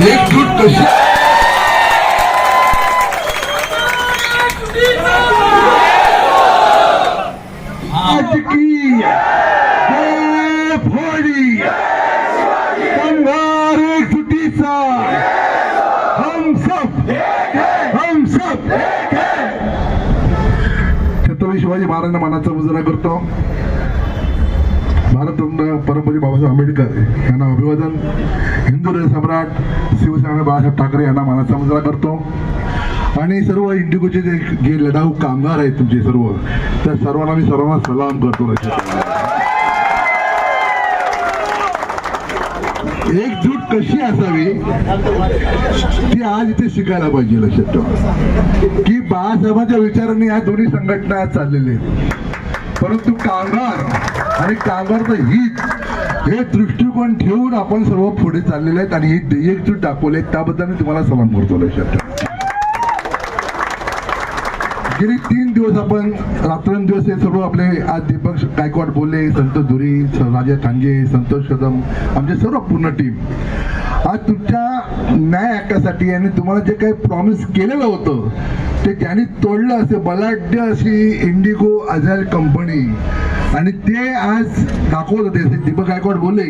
एकजूट कशी? छत्रपती शिवाजी महाराजांना मनाचा मुजरा करतो. भारतरत्न परमपूज्य बाबासाहेब आंबेडकर यांना अभिवादन. हिंदू सम्राट शिवसेना बाळासाहेब ठाकरे यांना मानाचा मुजरा करतो. आणि सर्व इंडिगोचे जे जे लढाऊ कामगार आहेत तुमचे सर्व त्या सर्वांना मी सर्वांना सलाम करतो. एकजूट कशी असावी ती आज इथे शिकायला पाहिजे लक्षात ठेवा. की बाळासाहेबांच्या विचारांनी या दोन्ही संघटना आज चाललेल्या आहेत. परंतु कामगार आणि कामगारचं हीच हे दृष्टिकोन ठेवून आपण सर्व पुढे चाललेले आहेत आणि ही एकजूट दाखवले त्याबद्दल मी तुम्हाला सलाम करतो लक्षात गेली तीन दिवस आपण रात्रंदिवस हे सर्व आपले आज दीपक गायकवाड बोलले संतोष धुरी राजा ठांगे संतोष कदम आमचे सर्व पूर्ण टीम आज तुमच्या न्याय हक्कासाठी आणि तुम्हाला जे काही प्रॉमिस केलेलं होतं ते त्यांनी तोडलं असे बलाढ्य अशी इंडिगो अझाल कंपनी आणि ते आज दाखवत होते. दीपक गायकवाड बोलले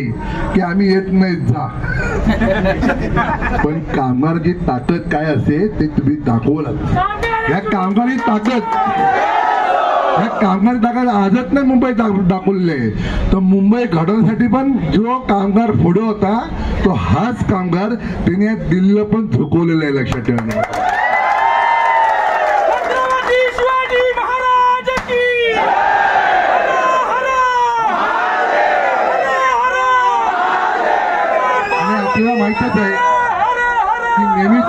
की आम्ही येत नाही जा. पण कामगारची ताकद काय असते ते तुम्ही दाखवलं या कामगारी ताकद. या कामगार ताकद आजच नाही मुंबई दाखवलेले दाखवलेली आहे. तर मुंबई घडवण्यासाठी पण जो कामगार पुढे होता तो हाच कामगार त्याने दिल्लीला पण झुकवलेला आहे लक्षात ठेवा छत्रपती शिवाजी महाराज की हर हर हर आणि आपल्याला माहितच आहे की नेहमीच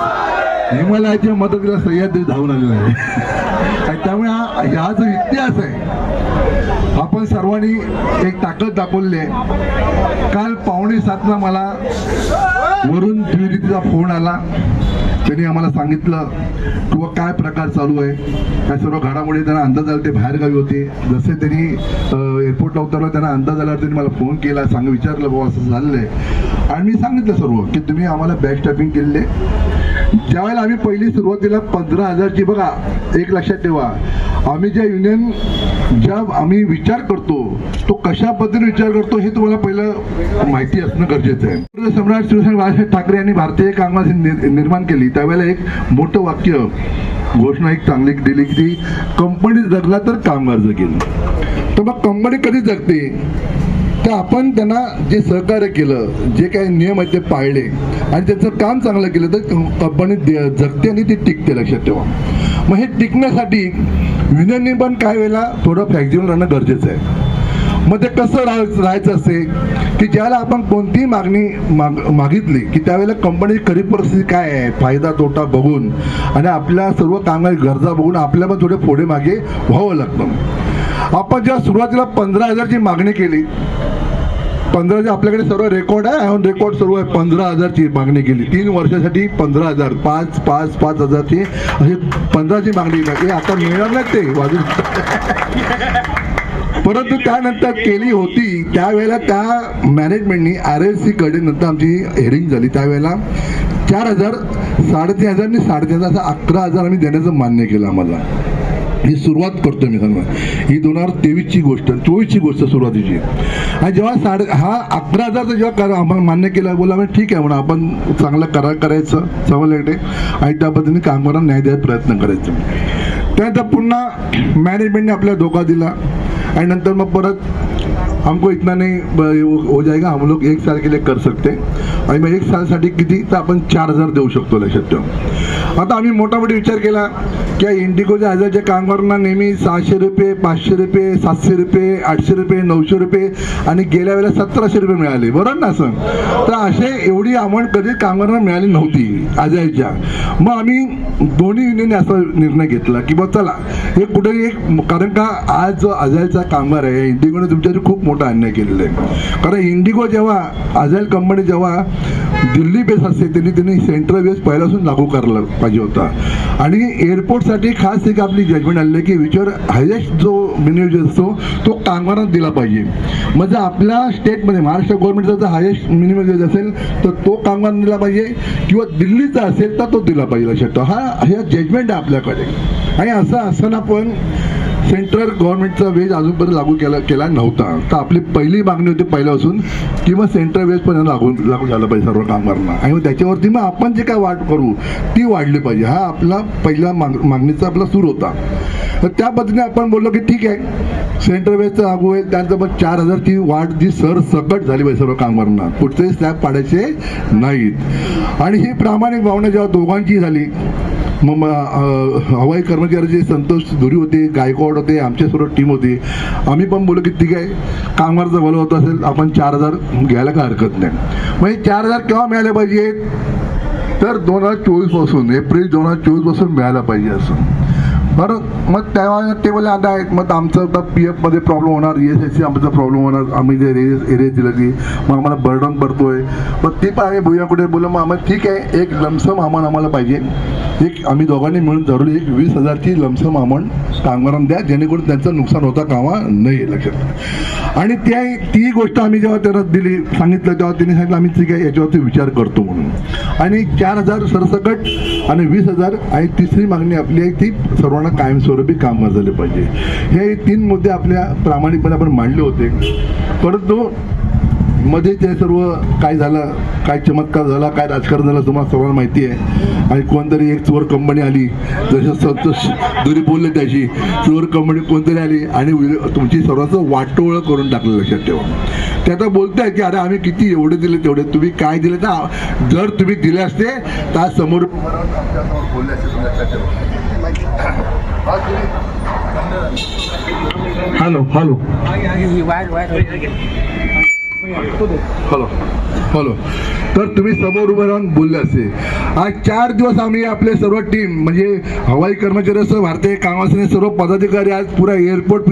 हिमालयाच्या मदतीला सह्याद्री धावून आलेला आहे. आणि त्यामुळे हा ह्या जो इतिहास आहे आपण सर्वांनी एक ताकद दाखवली आहे. काल पावणे सातला मला वरून द्विवेदीचा फोन आला. त्यांनी आम्हाला सांगितलं किंवा काय प्रकार चालू आहे? या सर्व घडामोडी त्यांना अंदाज आला ते बाहेरगावी होते. जसे त्यांनी एअरपोर्टला उतरलं त्यांना अंदाज आल्यावर त्यांनी मला फोन केला सांग विचारलं बाबा असं झालेलं आहे. आणि मी सांगितलं सर्व की तुम्ही आम्हाला बॅक स्टॅपिंग केलेले ज्यावेळेला आम्ही पहिली सुरुवातीला पंधरा हजारची बघा एक लक्षात ठेवा आम्ही ज्या युनियन ज्या आम्ही विचार करतो तो कशा पद्धतीने विचार करतो हे तुम्हाला पहिलं माहिती असणं गरजेचं आहे. सम्राट शिवसेना बाळासाहेब ठाकरे यांनी भारतीय काँग्रेस निर्माण केली. त्यावेळेला एक मोठं वाक्य घोषणा एक चांगली दिली की ती कंपनी जगला तर कामगार जगेल. तर मग कंपनी कधी जगते? तर आपण त्यांना जे सहकार्य केलं जे काही नियम आहेत ते पाळले आणि त्यांचं काम चांगलं केलं तर कंपनी जगते आणि ती टिकते लक्षात ठेवा. मग हे टिकण्यासाठी विनयनी पण काय वेळेला थोडं फ्लेक्झिबल राहणं गरजेचं आहे. मग ते कसं राह राहायचं असते? की ज्याला आपण कोणतीही मागणी माग मागितली की त्यावेळेला कंपनीची खरी परिस्थिती काय आहे? फायदा तोटा बघून आणि आपल्या सर्व कामगारी गरजा बघून आपल्याला पण थोडे पुढे मागे व्हावं लागतं. आपण जेव्हा सुरुवातीला पंधरा हजारची मागणी केली पंधराचे आपल्याकडे सर्व रेकॉर्ड आहे. ऑन रेकॉर्ड सर्व आहे. पंधरा हजारची मागणी केली. तीन वर्षासाठी पंधरा हजार पाच पाच पाच हजारची अशी पंधराची मागणी केली. आता मिळणार नाही ते. बाजू परंतु त्यानंतर केली होती. त्यावेळेला त्या मॅनेजमेंटनी आर एल सी कडे नंतर आमची हेरिंग झाली. त्यावेळेला चार हजार साडेतीन हजार आणि साडेतीन हजार असं अकरा हजार आम्ही देण्याचं मान्य केलं आम्हाला. ही सुरुवात करतो मी सांगा ही दोन हजार तेवीसची गोष्ट चोवीसची गोष्ट सुरुवातीची. आणि जेव्हा साडे हा अकरा हजारचा जेव्हा करा आम्हाला मान्य केलं बोला म्हणजे ठीक आहे म्हणून आपण चांगला करार करायचं सवलटे आणि त्या पद्धतीने कामगारांना न्याय द्यायचा प्रयत्न करायचा. त्यानंतर पुन्हा मॅनेजमेंटने आपल्याला धोका दिला. आणि नंतर मग परत हमको इतना नहीं ब- हो जाएगा हम लोग एक साल के लिए कर सकते आणि मग एक सालसाठी किती तर आपण चार हजार देऊ शकतो लक्षात आता आम्ही मोठा मोठी विचार केला की या इंडिगोच्या हजारच्या कामगारांना नेहमी सहाशे रुपये पाचशे रुपये सातशे रुपये आठशे रुपये नऊशे रुपये आणि गेल्या वेळेला सतराशे रुपये मिळाले बरोबर ना असं तर असे एवढी अमाऊंट कधी कामगारांना मिळाली नव्हती अजयच्या मग आम्ही दोन्ही युनियनने असा निर्णय घेतला की बा चला हे कुठेही एक कारण का आज जो अजयचा कामगार आहे इंडिगोने तुमच्यासाठी खूप मोठा अन्याय केलेला आहे. कारण इंडिगो जेव्हा अझाईल कंपनी जेव्हा दिल्ली बेस असते त्यांनी त्यांनी सेंट्रल बेस पहिल्यापासून लागू करायला पाहिजे होता. आणि एअरपोर्टसाठी खास एक आपली जजमेंट आलेली आहे की विचार हायेस्ट जो मिनिमम असतो तो कामगारांना दिला पाहिजे. म्हणजे आपल्या स्टेटमध्ये महाराष्ट्र गव्हर्नमेंटचा जर हायेस्ट मिनिमम वेज असेल तर तो कामगार दिला पाहिजे. किंवा दिल्लीचा असेल तर तो दिला पाहिजे लक्षात हा हे जजमेंट आहे आपल्याकडे. आणि असं असताना पण सेंट्रल गव्हर्नमेंटचा वेज अजूनपर्यंत लागू केला केला नव्हता. तर आपली पहिली मागणी होती पहिल्यापासून की मग सेंट्रल वेज पर्यंत लागू लागू झालं पाहिजे सर्व कामगारांना आणि मग त्याच्यावरती मग आपण जे काय वाट करू ती वाढली पाहिजे. हा आपला पहिला माग मागणीचा आपला सूर होता. तर त्या पद्धतीने आपण बोललो की ठीक आहे सेंट्रल वेजचं लागू आहे त्यानंतर मग चार हजारची वाढ जी सर सकट झाली पाहिजे सर्व कामगारांना कुठचेही स्लॅब पाडायचे नाहीत. आणि ही प्रामाणिक भावना जेव्हा दोघांची झाली मग हवाई कर्मचारी संतोष धुरी होते गायकवाड होते आमच्यासोबत टीम होती. आम्ही पण बोलू की ठीक आहे कामगारचं भलं होत असेल आपण चार हजार घ्यायला काय हरकत नाही. मग हे चार हजार केव्हा मिळाले पाहिजे तर दोन हजार चोवीसपासून एप्रिल दोन हजार चोवीसपासून मिळायला पाहिजे असं. बरं मग तेव्हा ते बोलले आता आहेत मग आमचं तर पी एफमध्ये प्रॉब्लेम होणार ई एस एस सी आमचा प्रॉब्लेम होणार आम्ही जे रेस एरिया दिलं की मग आम्हाला बर्डन पडतोय. मग ते पण आम्ही भुया कुठे बोललो मग आम्हाला ठीक आहे एक लमसम अमाऊंट आम्हाला पाहिजे. एक आम्ही दोघांनी मिळून ठरवली एक वीस हजारची लमसम अमाऊंट कामगारांना द्या जेणेकरून त्यांचं नुकसान होता कामा नाही लक्षात आणि त्या ती गोष्ट आम्ही जेव्हा त्यांना दिली सांगितलं तेव्हा त्यांनी सांगितलं आम्ही ठीक आहे याच्यावरती विचार करतो म्हणून. आणि चार हजार सरसकट आणि वीस हजार आणि तिसरी मागणी आपली आहे ती सर्वांना कायमस्वरूपी कामगार झाले पाहिजे. हे तीन मुद्दे आपल्या प्रामाणिकपणे आपण मांडले होते. परंतु मध्ये ते सर्व काय झालं काय चमत्कार झाला काय राजकारण झालं तुम्हाला सर्वांना माहिती आहे. आणि कोणतरी एक चोर कंपनी आली. जसं संतोष दुरी बोलले त्याची चोर कंपनी कोणतरी आली आणि तुमची सर्वांचं वाटोळं करून टाकलं लक्षात ठेवा. ते आता बोलताय की अरे आम्ही किती एवढे दिले तेवढे तुम्ही काय दिले? तर जर तुम्ही दिले असते तर समोर बोलले असते लक्षात ठेवा. हॅलो हॅलो हॅलो हॅलो तर तुम्ही समोर उभं राहून बोलले असे. आज चार दिवस आम्ही आपले सर्व टीम म्हणजे हवाई कर्मचारी असो भारतीय कामासने सर्व पदाधिकारी आज पुरा एअरपोर्ट